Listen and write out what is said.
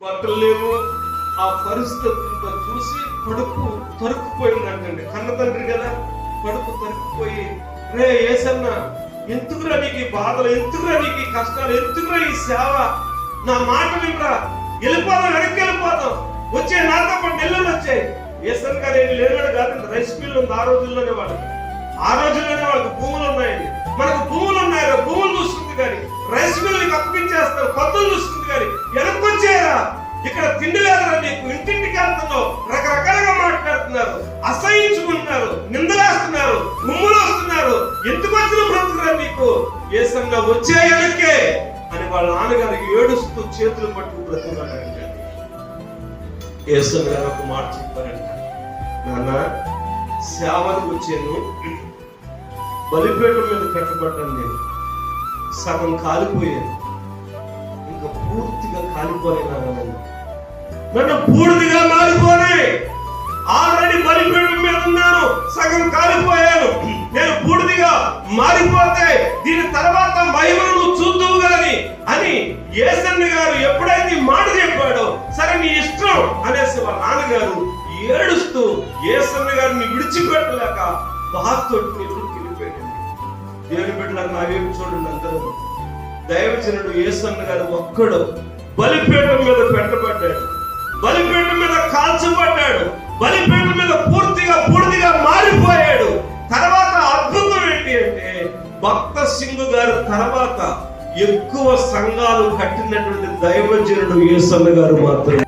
బట్టలు లేవు. ఆ పరిస్థితులతో చూసి కడుపు తరుక్కుపోయిందంటండి. కన్న తండ్రి కదా కడుపు తరుక్కుపోయి రే ఏసన్న ఎందుకురా నీకు బాధలు ఎందుకురా నీకు కష్టాలు ఎందుకురా ఈ సేవ? నా మాట వినరా? వెళ్ళిపోదాం వెనక్కి వెళ్ళిపోదాం. వచ్చే నాతో పాటు నెల్లూరు వచ్చాయి ఏసన్ గారు ఏమి లేనాడు కాదు రైస్ మిల్ ఉంది ఆ రోజుల్లోనే వాళ్ళకి. ఆ రోజుల్లోనే వాళ్ళకి భూములు ఉన్నాయండి. మనకు భూములు ఉన్నాయి భూములు చూస్తుంది కానీ రైస్ మిల్ని అప్పించేస్తారు పద్ధతులు చూస్తుంది కానీ వెనక్కి వచ్చేయరా? అసహించుకుంటున్నారు. నిందలేస్తున్నారు. గుమ్ములు వస్తున్నారు ఎందుకు వచ్చిన బ్రతుకురా నీకు ఏసంగా వచ్చే వెనక్కే అని వాళ్ళ నాన్నగారికి ఏడుస్తూ చేతులు పట్టుకు బ్రతుకున్నాడంటే ఏసన్ గారు ఒక మాట చెప్పారంట. నాన్న సేవకు వచ్చాను. బలిపేట మీద కట్టబడ్డాను నేను. సగం కాలిపోయాను. ఇంకా పూర్తిగా కాలిపోలేనా నన్ను? నన్ను పూర్తిగా మారిపోనే నేను పూర్తిగా మారిపోతే దీని తర్వాత మహిమను నువ్వు చూద్దువు గాని అని ఏసన్న గారు ఎప్పుడైతే మాట చెప్పాడో సరే నీ ఇష్టం అనేసి వాళ్ళ నాన్నగారు ఏడుస్తూ ఏసన్న గారిని విడిచిపెట్టలేక బాధతోటి ఎదురుకి వెళ్ళిపోయాడు దేవుని బిడ్డలకు నా చూడండి అందరూ. దైవజనుడు ఏసన్న గారు ఒక్కడు బలిపీఠం మీద పెట్టబడ్డాడు. బలిపీఠం మీద కాల్చబడ్డాడు. భక్త సింగ్ గారు తర్వాత ఎక్కువ సంఘాలు కట్టినటువంటి దైవజనుడు ఏసన్న గారు మాత్రం